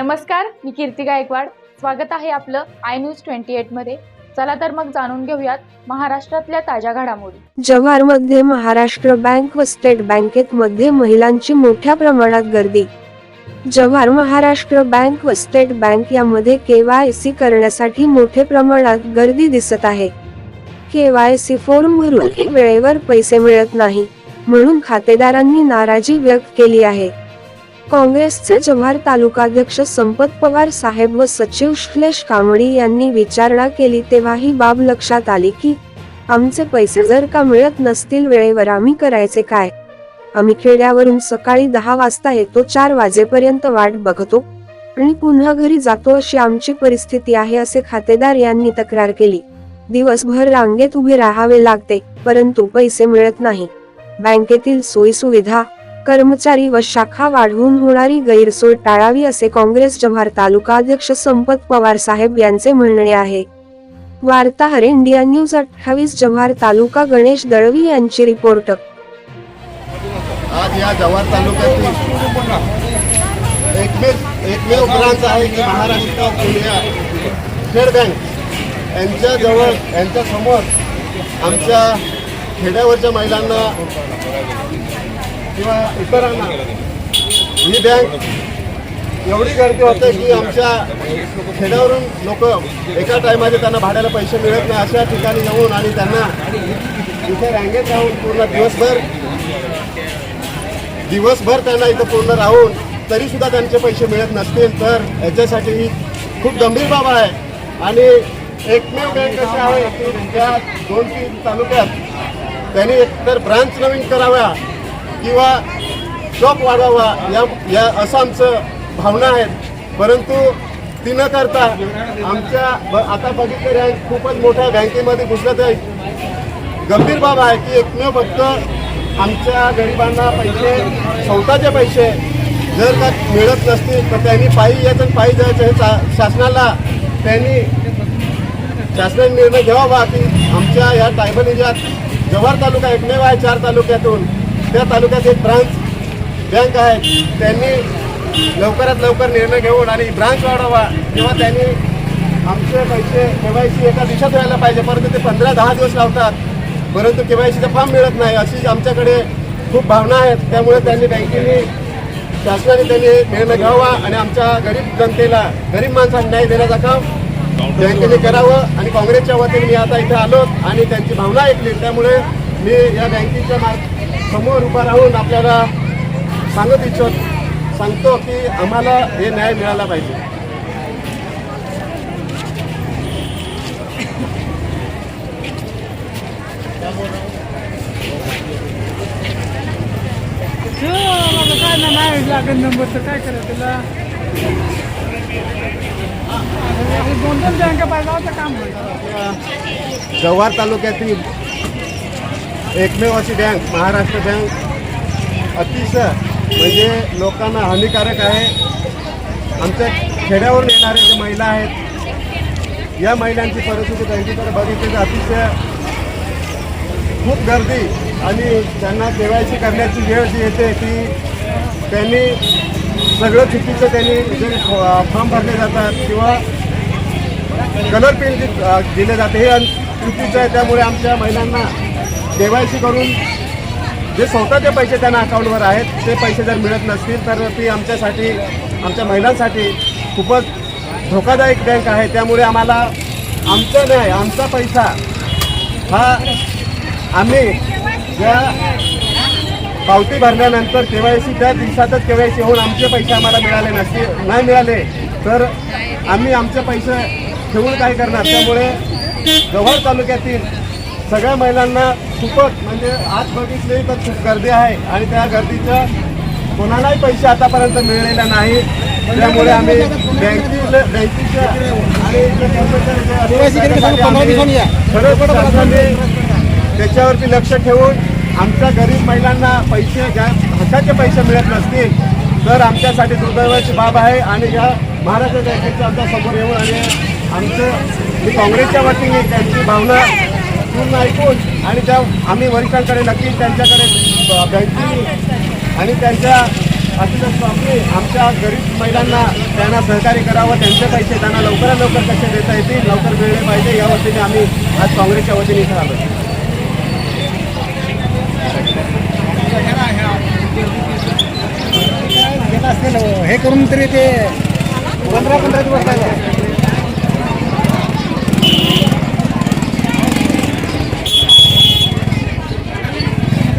नमस्कार मी कीर्ती गायकवाड. स्वागत आहे आपलं आय न्यूज ट्वेंटी एटमध्ये. चला तर मग जाणून घेऊयात महाराष्ट्रातल्या ताज्या घडामोडी. जव्हारमध्ये महाराष्ट्र बँक व स्टेट बँकेत मध्ये महिलांची मोठ्या प्रमाणात गर्दी. जव्हार महाराष्ट्र बँक व स्टेट बँक यामध्ये केवायसी करण्यासाठी मोठे प्रमाणात गर्दी दिसत आहे. केवायसी फॉर्म भरून वेळेवर पैसे मिळत नाही म्हणून खातेदारांनी नाराजी व्यक्त केली आहे. काँग्रेसचे जव्हार तालुकाध्यक्ष संपत पवार साहेब व सचिव श्लेष कांबळी यांनी विचारणा केली तेव्हा ही बाब लक्षात आली की आमचे पैसे जर का मिळत नसतील वेळेवर आम्ही करायचे काय? आम्ही खेड्यावरून सकाळी दहा वाजता येतो चार वाजेपर्यंत वाट बघतो आणि पुन्हा घरी जातो अशी आमची परिस्थिती आहे असे खातेदार यांनी तक्रार केली. दिवसभर रांगेत उभे राहावे लागते परंतु पैसे मिळत नाही. बँकेतील सोयी सुविधा कर्मचारी व शाखा वाढवून होणारी गैरसोय टाळावी असे काँग्रेस जव्हार तालुकाध्यक्ष संपत पवार साहेब यांचे म्हणणे आहे. वार्ताहर इंडिया न्यूज अठ्ठावीस जव्हार तालुका गणेश दळवी यांची रिपोर्ट. आज या जव्हार तालुक्यातील एकमेव एकमेव ब्रांच आहे की महाराष्ट्र इंडिया स्टेट बँक. यांच्याजवळ यांच्यासमोर आमच्या खेड्यावरच्या महिलांना किंवा इतरांना. ही बँक एवढी गर्दी होते की आमच्या खेड्यावरून लोक एका टायमाचे त्यांना भाड्याला पैसे मिळत नाही. अशा ठिकाणी येऊन आणि त्यांना इथे रांगेत राहून पूर्ण दिवसभर दिवसभर त्यांना इथं पूर्ण राहून तरीसुद्धा त्यांचे पैसे मिळत नसतील. तर याच्यासाठी ही खूप गंभीर बाब आहे. आणि एकमेव बँक अशी आहे की त्या दोन तीन तालुक्यात त्यांनी एकतर ब्रांच नवीन कराव्या किंवा शॉप वाढवावा या या असं आमचं भावना आहेत. परंतु ती न करता आमच्या ब- आता बघितलं आहे खूपच मोठ्या बँकेमध्ये घुसलं तर गंभीर बाब आहे की एकमेव फक्त आमच्या गरिबांना पैसे स्वतःचे पैसे जर का मिळत नसतील तर त्यांनी पायी यायचं आणि पायी जायचं. हे सा- शासनाला त्यांनी शासनाने निर्णय घ्यावा की आमच्या या टायबल एरियात जव्हार तालुका एकमेव आहे चार तालुक्यातून. त्या तालुक्यात एक ब्रांच बँक आहे. त्यांनी लवकरात लवकर निर्णय घेऊन आणि ब्रांच वाढवा किंवा त्यांनी आमचे पैसे केवायसी एका दिवसात व्हायला पाहिजे परंतु ते पंधरा दहा दिवस लावतात. परंतु केवायसीचा फॉर्म मिळत नाही अशी आमच्याकडे खूप भावना आहेत. त्यामुळे त्यांनी बँकेने शासनाने त्यांनी निर्णय घ्यावा आणि आमच्या गरीब जनतेला गरीब माणसांना न्याय देण्याचं काम बँकेने करावं आणि काँग्रेसच्या वतीने मी आता इथे आलो आणि त्यांची भावना ऐकली. त्यामुळे मी या बँकेच्या मार्ग समोर उभा राहून आपल्याला सांगत इच्छितो सांगतो की आम्हाला हे न्याय मिळाला पाहिजे. काय नाही लागेल नंबर तर काय करायचं त्याला दोन दोन बँका पाहिजे काम जव्हार तालुक्यातील एकमेव अशी बँक महाराष्ट्र बँक अतिशय म्हणजे लोकांना हानिकारक आहे. आमच्या खेड्यावरून येणारे जे महिला आहेत या महिलांची परिस्थिती बँकेकडे बघितली तर अतिशय खूप गर्दी आणि त्यांना केवायसी करण्याची वेळ जी येते ती त्यांनी सगळं चुकीचं त्यांनी जे फॉर्म भरले जातात किंवा कलर पेन जे दिले जाते हे चुकीचं आहे. त्यामुळे आमच्या महिलांना केवायसी करून जे स्वतःचे पैसे त्यांना अकाउंटवर आहेत ते पैसे जर मिळत नसतील तर ती आमच्यासाठी आमच्या महिलांसाठी खूपच धोकादायक बँक आहे. त्यामुळे आम्हाला आमचा नाही आमचा पैसा हा आम्ही ज्या पावती भरल्यानंतर के वाय सी त्या दिवसातच के वाय सी होऊन आमचे पैसे आम्हाला मिळाले नसतील नाही मिळाले तर आम्ही आमचे पैसे ठेवून काय करणार? त्यामुळे जव्हार तालुक्यातील सगळ्या महिलांना खूपच म्हणजे आज बघितले तर खूप गर्दी आहे आणि त्या गर्दीचं कोणालाही पैसे आतापर्यंत मिळलेले नाही. त्यामुळे आम्ही बँकेच्या आणि त्याच्यावरती लक्ष ठेवून आमच्या गरीब महिलांना पैसे ज्या हक्काचे पैसे मिळत नसतील तर आमच्यासाठी दुर्दैवाची बाब आहे आणि या महाराष्ट्र बँकेच्या आमच्यासमोर येऊन आणि आमचं मी काँग्रेसच्या वतीने त्यांची भावना पूर्ण ऐकून आणि त्या आम्ही वरिष्ठांकडे नक्कीच त्यांच्याकडे बँकिंग आणि त्यांच्या असं आम्ही आमच्या गरीब महिलांना त्यांना सहकार्य करावं त्यांचे पैसे त्यांना लवकरात लवकर कसे देता येतील लवकर मिळले पाहिजे या वतीने आम्ही आज काँग्रेसच्या वतीने इथं आलो. हे करून तरी ते पंधरा पंधरा दिवस झाले